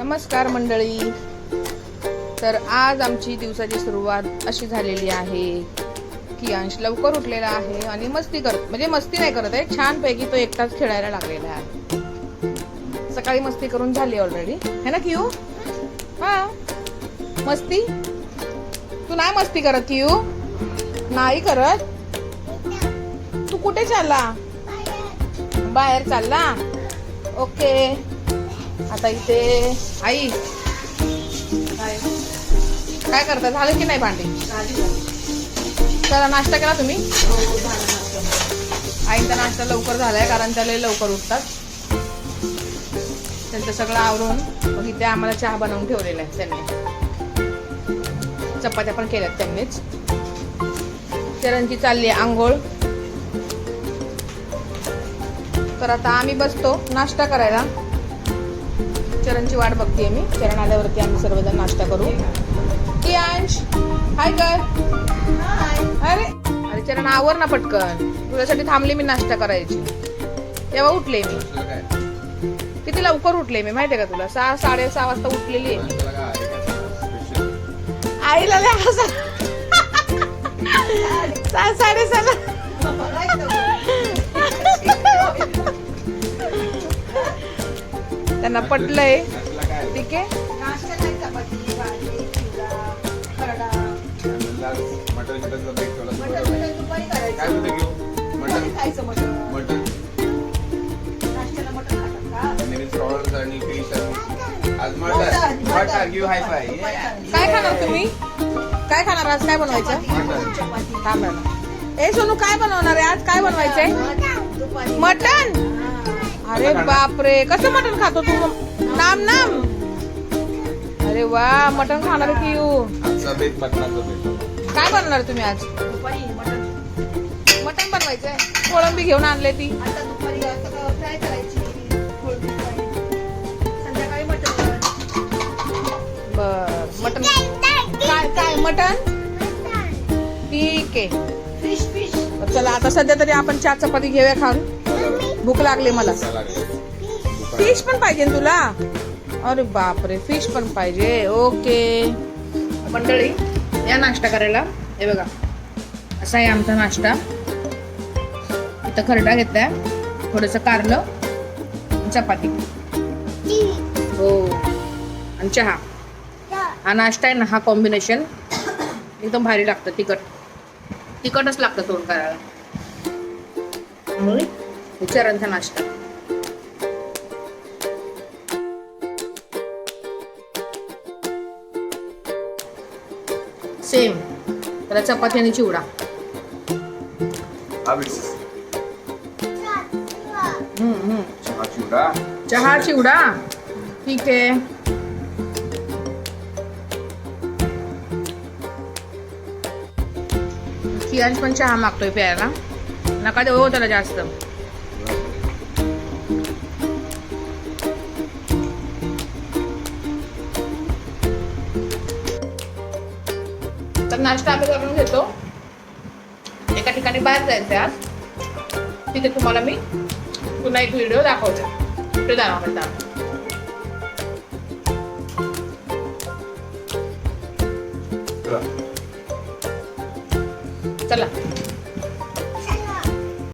नमस्कार मंडळी. तर आज आमची दिवसाची सुरुवात अशी झालेली आहे की अंश लवकर उठलेला आहे आणि मस्ती करत म्हणजे मस्ती नाही करत आहे छानपैकी तो एकटाच खेळायला लागलेला आहे. सकाळी मस्ती करून झाली ऑलरेडी है ना किऊ हा. मस्ती? तू नाही मस्ती करत किऊ नाही करत? तू कुठे चालला? बाहेर चालला? ओके. आता इथे आई. काय? करता? झालं की नाही भांडी? चला नाश्ता केला तुम्ही? आईचा नाश्ता. लवकर झालाय कारण त्याला लवकर उठतात. त्यांचं सगळं आवरून मग इथे आम्हाला चहा बनवून ठेवलेला आहे त्यांनी. चपात्या पण केल्यात त्यांनीच. चरणची चालली आहे आंघोळ. तर आता आम्ही बसतो नाश्ता करायला. चरणची वाट बघतीये मी. चरण आल्यावरती आम्ही सर्वजण नाश्ता करू. की अंश. हाय कर अरे. अरे चरण आवर ना पटकन. तुझ्यासाठी थांबली मी नाश्ता करायची. तेव्हा उठले मी. किती लवकर उठले मी माहितीये का तुला? सहा साडेसहा वाजता उठलेली आहे आईला सहा साडेसहाला त्यांना पटलंय. ठीक आहे? काय खाणार तुम्ही? काय खाणार आज? काय बनवायचं? थांबा ए सोनू काय बनवणार आहे आज? काय बनवायचंय? मटन अरे बापरे कसं मटन खातो तू? नाम नाम. अरे वा मटन खाणार की येऊ आजचा बेत मटणाचा बेत. काय बनवणार तुम्ही आज? मटन बनवायचंय. कोळंबी घेऊन आणले ती. बर मटन काय काय मटन ठीक आहे. चला आता सध्या तरी आपण चार चपाती घेऊया खाऊन. भूक लागली मला. फिश पण पाहिजे तुला? अरे बापरे फिश पण पाहिजे. ओके मंडळी या नाश्ता करायला. हे बघा असा आहे आमचा नाश्ता. इथं खरडा घेतलाय. थोडस कारलं चपाती. हो. आणि चहा. हा नाश्ता आहे ना हा कॉम्बिनेशन एकदम भारी लागतं तिखट. तिखटच लागतं तोंड करायला. चरणचा नाश्ता. सेम. त्याला चपाती आणि चिवडा. चहा चिवडा. ठीक आहे. कियांश पण चहा मागतोय प्यायला. नका देऊ हो त्याला जास्त. तर नाश्ता आम्ही करून घेतो. एका ठिकाणी बाहेर जायचं आज. तिथे तुम्हाला मी पुन्हा एक व्हिडिओ दाखवते. कुठे जाणार म्हणता चला. चला.